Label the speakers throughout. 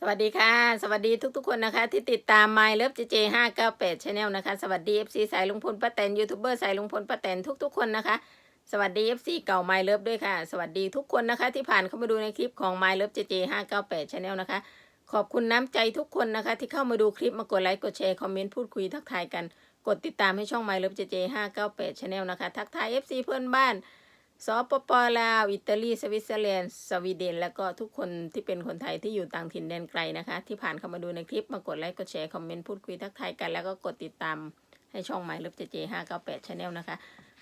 Speaker 1: สวัสดีค่ะ สวัสดีทุกๆคนนะคะ ที่ติดตาม My Love JJ 598 Channel นะคะ สวัสดี FC สายลุงพลป้าแตนยูทูบเบอร์สายลุงพลป้าแตนทุกๆคนนะคะ สวัสดี FC เก่า My Love ด้วยค่ะ สวัสดีทุกคนนะคะ ที่ผ่านเข้ามาดูในคลิปของ My Love JJ 598 Channel นะคะ ขอบคุณน้ำใจทุกคนนะคะ ที่เข้ามาดูคลิปมากดไลค์กดแชร์คอมเมนต์พูดคุยทักทายกัน กดติดตามให้ช่อง My Love JJ 598 Channel นะคะทักทาย FC เพื่อนบ้าน สปปลาว อิตาลี สวิตเซอร์แลนด์ สวีเดน แล้วก็ทุกคนที่เป็นคนไทยที่อยู่ต่างถิ่นแดนไกลนะคะ ที่ผ่านเข้ามาดูในคลิป มากดไลค์ กดแชร์ คอมเมนต์ พูดคุยทักทายกัน แล้วก็กดติดตามให้ช่อง My Love JJ 598 Channel นลนะคะ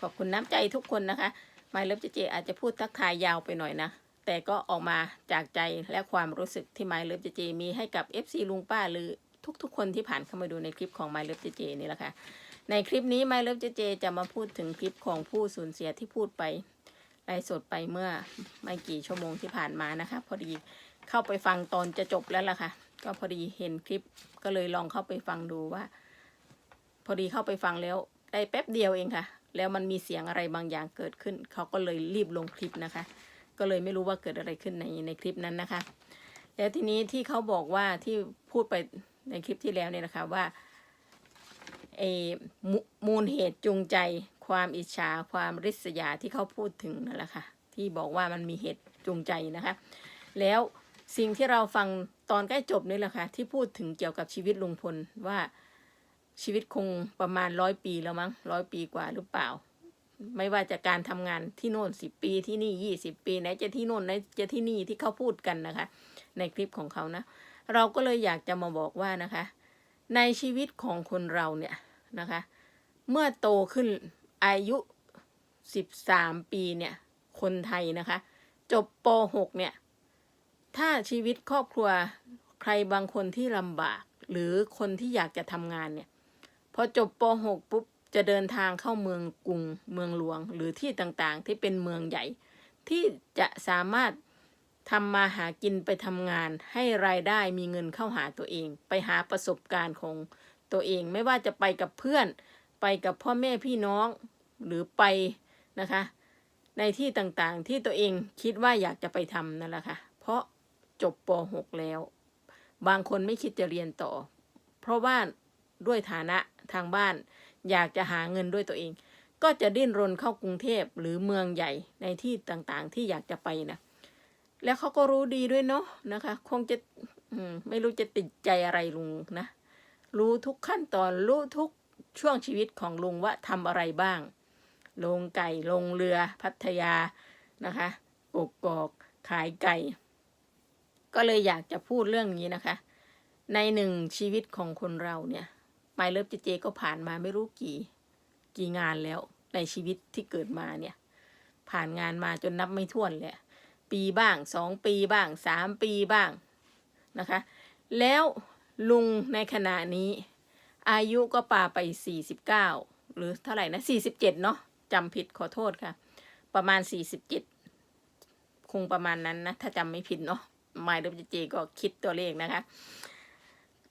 Speaker 1: ขอบคุณน้ำใจทุกคนนะคะ My Love JJ อาจจะพูดทักทายยาวไปหน่อยนะ แต่ก็ออกมาจากใจและความรู้สึกที่ My Love JJ มีให้กับ FC ลุงป้าหรือทุกๆ คนที่ผ่านเข้ามาดูในคลิปของ My Love JJ นี่แหละค่ะ ในคลิปนี้ My Love JJ จะมาพูดถึงคลิปของผู้สูญเสียที่พูดไป ไลฟ์สดไปเมื่อไม่กี่ชั่วโมงที่ผ่านมานะคะ พอดีเข้าไปฟังตอนจะจบแล้วล่ะค่ะ ก็พอดีเห็นคลิปก็เลยลองเข้าไปฟังดูว่า พอดีเข้าไปฟังแล้วได้แป๊บเดียวเองค่ะ แล้วมันมีเสียงอะไรบางอย่างเกิดขึ้น เขาก็เลยรีบลงคลิปนะคะ ก็เลยไม่รู้ว่าเกิดอะไรขึ้นในในคลิปนั้นนะคะ แล้วทีนี้ที่เขาบอกว่าที่พูดไปในคลิปที่แล้วเนี่ยนะคะว่าเออมูมูลเหตุจูงใจ ความอิจฉาความริษยาที่เขาพูดถึงนั่นแหละค่ะที่บอกว่ามันมีเหตุจูงใจนะคะ แล้วสิ่งที่เราฟังตอนใกล้จบนี่แหละค่ะที่พูดถึงเกี่ยวกับชีวิตลุงพลว่าชีวิตคงประมาณร้อยปีแล้วมั้งร้อยปีกว่าหรือเปล่า ไม่ว่าจะการทำงานที่โน่นสิบปีที่นี่ยี่สิบปีไหนจะที่โน่นไหนจะที่นี่ที่เขาพูดกันนะคะ ในคลิปของเขานะ เราก็เลยอยากจะมาบอกว่านะคะ ในชีวิตของคนเราเนี่ยนะคะ เมื่อโตขึ้น อายุ 13 ปีเนี่ย คนไทยนะคะ จบป .6 เนี่ย ถ้าชีวิตครอบครัวใครบางคนที่ลำบาก หรือคนที่อยากจะทำงานเนี่ย พอจบป .6 ปุ๊บ จะเดินทางเข้าเมืองกรุง เมืองหลวง หรือที่ต่างๆ ที่เป็นเมืองใหญ่ ที่จะสามารถทำมาหากินไปทำงาน ให้รายได้มีเงินเข้าหาตัวเอง ไปหาประสบการณ์ของตัวเอง ไม่ว่าจะไปกับเพื่อน ไปกับพ่อแม่พี่น้องหรือไปนะคะ ในที่ต่างๆที่ตัวเองคิดว่าอยากจะไปทำนั่นแหละค่ะ เพราะจบป .6 แล้ว บางคนไม่คิดจะเรียนต่อ เพราะว่าด้วยฐานะทางบ้าน อยากจะหาเงินด้วยตัวเอง ก็จะดิ้นรนเข้ากรุงเทพหรือเมืองใหญ่ในที่ต่างๆ ที่อยากจะไปนะแล้วเขาก็รู้ดีด้วยเนาะนะคะ คงจะไม่รู้จะติดใจอะไรลุงนะ รู้ทุกขั้นตอนรู้ทุก ช่วงชีวิตของลุงว่าทำอะไรบ้าง ลงไก่ลงเรือพัทยานะคะกกอกขายไก่ ก็เลยอยากจะพูดเรื่องนี้นะคะ ในหนึ่งชีวิตของคนเราเนี่ยไมเลิฟเจเจก็ผ่านมาไม่รู้กี่ กี่งานแล้วในชีวิตที่เกิดมาเนี่ย ผ่านงานมาจนนับไม่ถ้วนเลยปีบ้างสองปีบ้างสามปีบ้างนะคะ แล้วลุงในขณะนี้ อายุก็ปาไปสี่สิบเก้าหรือเท่าไหร่นะสี่สิบเจ็ดเนาะจำผิดขอโทษค่ะ ประมาณสี่สิบเจ็ดคงประมาณนั้นนะ ถ้าจำไม่ผิดเนาะไมล์เดบเจก็คิดตัวเลขนะคะ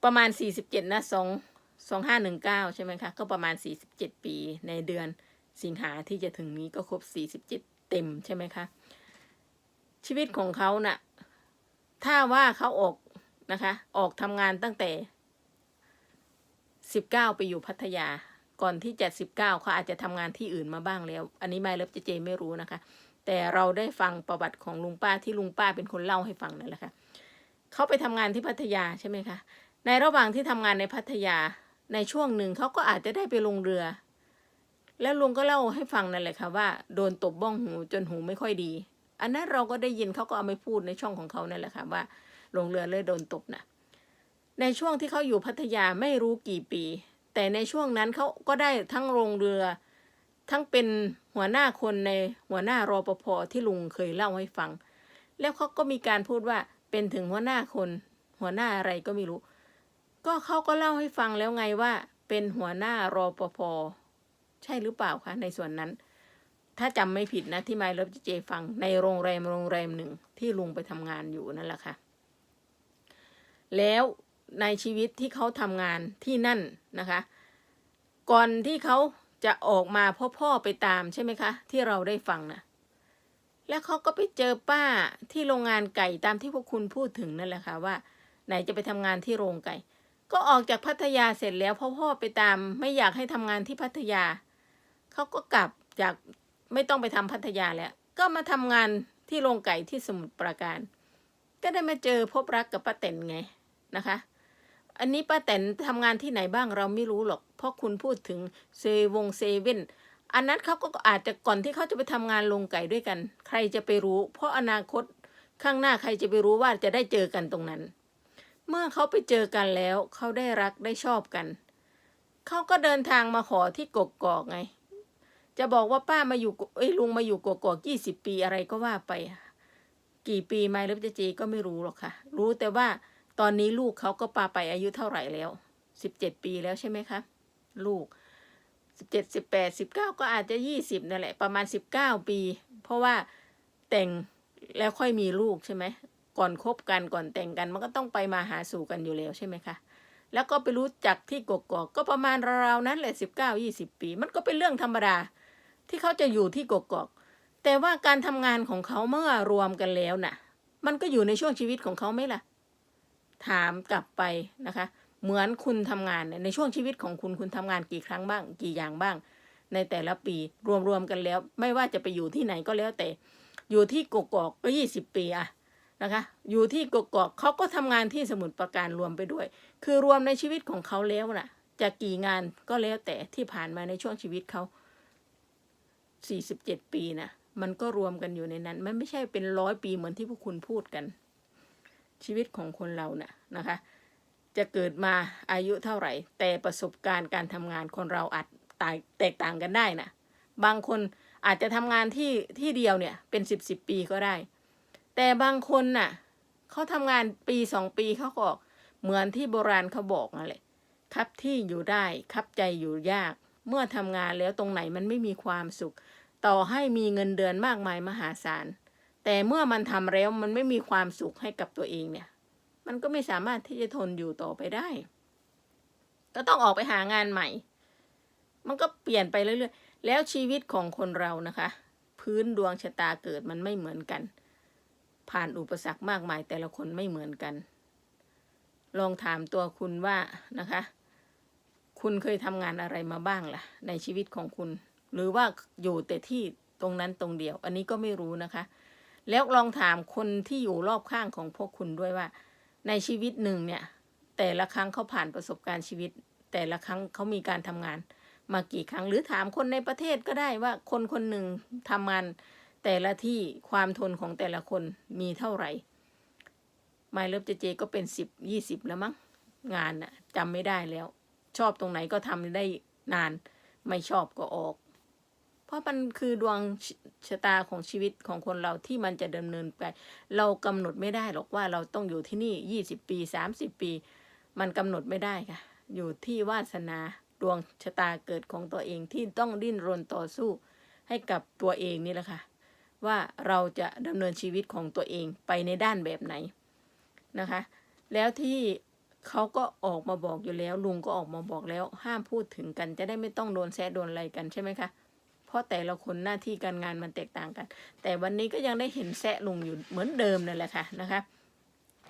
Speaker 1: ประมาณสี่สิบเจ็ดนะสองสองห้าหนึ่งเก้าใช่ไหมคะ ก็ประมาณสี่สิบเจ็ดปีในเดือนสิงหาที่จะถึงนี้ก็ครบสี่สิบเจ็ดเต็มใช่ไหมคะ ชีวิตของเขาน่ะ ถ้าว่าเขาออกนะคะ ออกทำงานตั้งแต่ สิบเก้าไปอยู่พัทยา ก่อนที่จะสิบเก้าเขาอาจจะทำงานที่อื่นมาบ้างแล้ว อันนี้ไม่เลิฟเจเจไม่รู้นะคะ แต่เราได้ฟังประวัติของลุงป้าที่ลุงป้าเป็นคนเล่าให้ฟังนั่นแหละค่ะเขาไปทำงานที่พัทยาใช่ไหมคะ ในระหว่างที่ทำงานในพัทยาในช่วงหนึ่งเขาก็อาจจะได้ไปลงเรือ แล้วลุงก็เล่าให้ฟังนั่นแหละค่ะว่าโดนตบบ้องหูจนหูไม่ค่อยดี อันนั้นเราก็ได้ยินเขาก็เอาไปพูดในช่องของเขานั่นแหละค่ะว่าลงเรือเลยโดนตบนะ ในช่วงที่เขาอยู่พัทยาไม่รู้กี่ปี แต่ในช่วงนั้นเขาก็ได้ทั้งลงเรือ ทั้งเป็นหัวหน้าคนในหัวหน้ารอปภที่ลุงเคยเล่าให้ฟัง แล้วเขาก็มีการพูดว่าเป็นถึงหัวหน้าคน หัวหน้าอะไรก็ไม่รู้ ก็เขาก็เล่าให้ฟังแล้วไงว่า เป็นหัวหน้ารอปภใช่หรือเปล่าคะในส่วนนั้น ถ้าจำไม่ผิดนะที่ไมล์เลิฟเจฟังในโรงแรมโรงแรมหนึ่งที่ลุงไปทำงานอยู่นั่นแหละค่ะ แล้ว ในชีวิตที่เขาทำงานที่นั่นนะคะ ก่อนที่เขาจะออกมาพ่อพ่อไปตามใช่ไหมคะ ที่เราได้ฟังนะแล้วเขาก็ไปเจอป้าที่โรงงานไก่ตามที่พวกคุณพูดถึงนั่นแหละค่ะว่า ไหนจะไปทำงานที่โรงไก่ ก็ออกจากพัทยาเสร็จแล้วพ่อพ่อไปตาม ไม่อยากให้ทำงานที่พัทยาเขาก็กลับจากไม่ต้องไปทำพัทยาแล้ว ก็มาทำงานที่โรงไก่ที่สมุทรปราการ ก็ได้มาเจอพบรักกับป้าแตนไงนะคะ อันนี้ป้าแตนทำงานที่ไหนบ้างเราไม่รู้หรอก เพราะคุณพูดถึงเซวงเซเว่นอันนั้นเขาก็อาจจะก่อนที่เขาจะไปทำงานโรงไก่ด้วยกัน ใครจะไปรู้ เพราะอนาคตข้างหน้าใครจะไปรู้ว่าจะได้เจอกันตรงนั้น เมื่อเขาไปเจอกันแล้ว เขาได้รักได้ชอบกัน เขาก็เดินทางมาขอที่กกกอกไง จะบอกว่าป้ามาอยู่เอ้ยลุงมาอยู่กกอกยี่สิบปีอะไรก็ว่าไป กี่ปีไม่รับจะจีก็ไม่รู้หรอกค่ะ รู้แต่ว่า ตอนนี้ลูกเขาก็ปาไปอายุเท่าไหร่แล้วสิบเจ็ดปีแล้วใช่ไหมคะ ลูกสิบเจ็ดสิบแปดสิบเก้าก็อาจจะยี่สิบนั่นแหละประมาณสิบเก้าปี เพราะว่าแต่งแล้วค่อยมีลูกใช่ไหมก่อนคบกันก่อนแต่งกันมันก็ต้องไปมาหาสู่กันอยู่แล้วใช่ไหมคะแล้วก็ไปรู้จักที่กกอกก็ประมาณราวๆนั้นแหละสิบเก้ายี่สิบปี มันก็เป็นเรื่องธรรมดา ที่เขาจะอยู่ที่กกอก แต่ว่าการทำงานของเขาเมื่อรวมกันแล้วน่ะ มันก็อยู่ในช่วงชีวิตของเขาไหมล่ะ ถามกลับไปนะคะ เหมือนคุณทำงานในช่วงชีวิตของคุณคุณทำงานกี่ครั้งบ้าง กี่อย่างบ้าง ในแต่ละปีรวมๆกันแล้ว ไม่ว่าจะไปอยู่ที่ไหนก็แล้วแต่ อยู่ที่กกอกก็ยี่สิบปีอะนะคะอยู่ที่กกอกเขาก็ทำงานที่สมุทรปราการรวมไปด้วย คือรวมในชีวิตของเขาแล้วน่ะ จะกี่งานก็แล้วแต่ที่ผ่านมาในช่วงชีวิตเขาสี่สิบเจ็ดปีนะมันก็รวมกันอยู่ในนั้น มันไม่ใช่เป็นร้อยปีเหมือนที่พวกคุณพูดกัน ชีวิตของคนเราน่ะนะคะ จะเกิดมาอายุเท่าไหร่ แต่ประสบการณ์การทำงานคนเราอาจตายแตกต่างกันได้นะบางคนอาจจะทำงานที่ที่เดียวเนี่ยเป็นสิบสิบปีก็ได้ แต่บางคนน่ะเขาทำงานปีสองปีเขาก็ออกเหมือนที่โบราณเขาบอกนั่นแหละครับที่อยู่ได้ครับใจอยู่ยาก เมื่อทำงานแล้วตรงไหนมันไม่มีความสุข ต่อให้มีเงินเดือนมากมายมหาศาล แต่เมื่อมันทำแล้วมันไม่มีความสุขให้กับตัวเองเนี่ย มันก็ไม่สามารถที่จะทนอยู่ต่อไปได้ ก็ต้องออกไปหางานใหม่ มันก็เปลี่ยนไปเรื่อยๆ แล้วชีวิตของคนเรานะคะ พื้นดวงชะตาเกิดมันไม่เหมือนกัน ผ่านอุปสรรคมากมายแต่ละคนไม่เหมือนกัน ลองถามตัวคุณว่านะคะ คุณเคยทำงานอะไรมาบ้างล่ะ ในชีวิตของคุณ หรือว่าอยู่แต่ที่ตรงนั้นตรงเดียว อันนี้ก็ไม่รู้นะคะ แล้วลองถามคนที่อยู่รอบข้างของพวกคุณด้วยว่า ในชีวิตหนึ่งเนี่ย แต่ละครั้งเขาผ่านประสบการณ์ชีวิต แต่ละครั้งเขามีการทำงาน มากี่ครั้งหรือถามคนในประเทศก็ได้ว่าคนคนหนึ่งทำงานแต่ละที่ความทนของแต่ละคนมีเท่าไหร่ไมเลิฟเจเจก็เป็นสิบยี่สิบแล้วมั้งงานน่ะจำไม่ได้แล้ว ชอบตรงไหนก็ทำได้นาน ไม่ชอบก็ออก ราะมันคือดวงชชะตาของชีวิตของคนเราที่มันจะดำเนินไป เรากำหนดไม่ได้หรอกว่าเราต้องอยู่ที่นี่ยี่สิบปีสามสิบปี มันกำหนดไม่ได้ค่ะ อยู่ที่วาสนาดวงชะตาเกิดของตัวเองที่ต้องดิ้นรนต่อสู้ ให้กับตัวเองนี่แหละค่ะ ว่าเราจะดำเนินชีวิตของตัวเองไปในด้านแบบไหนนะคะ แล้วที่เขาก็ออกมาบอกอยู่แล้ว ลุงก็ออกมาบอกแล้ว ห้ามพูดถึงกันจะได้ไม่ต้องโดนแซะโดนอะไรกันใช่ไหมคะ เพราะแต่ละคนหน้าที่การงานมันแตกต่างกัน แต่วันนี้ก็ยังได้เห็นแซะลุงอยู่เหมือนเดิมนั่นแหละค่ะนะคะ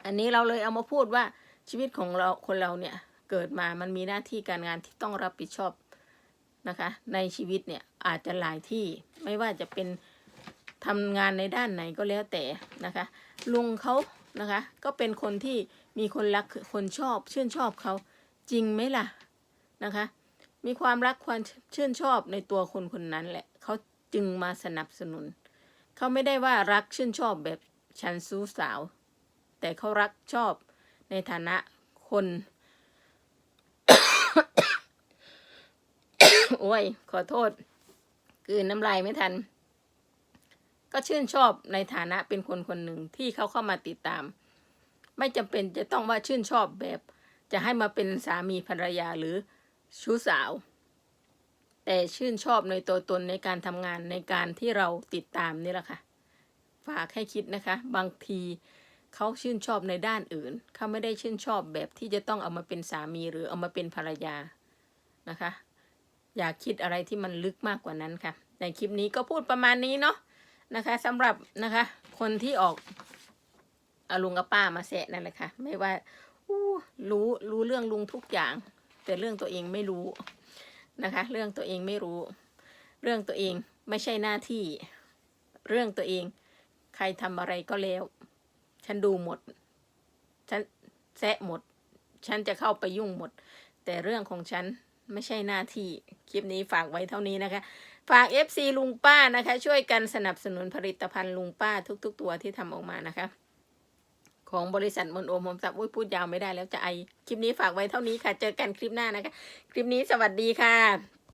Speaker 1: อันนี้เราเลยเอามาพูดว่าชีวิตของเราคนเราเนี่ยเกิดมามันมีหน้าที่การงานที่ต้องรับผิดชอบนะคะ ในชีวิตเนี่ยอาจจะหลายที่ไม่ว่าจะเป็นทำงานในด้านไหนก็แล้วแต่นะคะ ลุงเขานะคะ ก็เป็นคนที่มีคนรักคนชอบ ชื่นชอบเขาจริงไหมล่ะนะคะ มีความรักความชื่นชอบในตัวคนคนนั้นแหละ เขาจึงมาสนับสนุน เขาไม่ได้ว่ารักชื่นชอบแบบฉันสู้สาว แต่เขารักชอบในฐานะคน โอ้ย ขอโทษ คือน้ำลายไม่ทัน ก็ชื่นชอบในฐานะเป็นคนคนหนึ่งที่เขาเข้ามาติดตาม ไม่จำเป็นจะต้องว่าชื่นชอบแบบ จะให้มาเป็นสามีภรรยาหรือ ชู้สาว แต่ชื่นชอบในตัวตนในการทำงานในการที่เราติดตามนี่แหละค่ะ ฝากให้คิดนะคะ บางทีเขาชื่นชอบในด้านอื่น เขาไม่ได้ชื่นชอบแบบที่จะต้องเอามาเป็นสามีหรือเอามาเป็นภรรยานะคะ อยากคิดอะไรที่มันลึกมากกว่านั้นค่ะ ในคลิปนี้ก็พูดประมาณนี้เนาะนะคะสำหรับนะคะคนที่ออกอาลุงกับป้ามาแสะนั่นแหละค่ะ ไม่ว่าอู้รู้รู้เรื่องลุงทุกอย่าง แต่เรื่องตัวเองไม่รู้นะคะ เรื่องตัวเองไม่รู้ เรื่องตัวเองไม่ใช่หน้าที่ เรื่องตัวเอง ใครทำอะไรก็แล้ว ฉันดูหมด ฉันแซะหมด ฉันจะเข้าไปยุ่งหมด แต่เรื่องของฉันไม่ใช่หน้าที่ คลิปนี้ฝากไว้เท่านี้นะคะ ฝาก FC ลุงป้านะคะ ช่วยกันสนับสนุนผลิตภัณฑ์ลุงป้าทุก ๆ ตัวที่ทำออกมานะคะ ของบริษัทมนโอมผมสับอุ้ยพูดยาวไม่ได้แล้วจะไอ คลิปนี้ฝากไว้เท่านี้ค่ะ เจอกันคลิปหน้านะคะ คลิปนี้สวัสดีค่ะ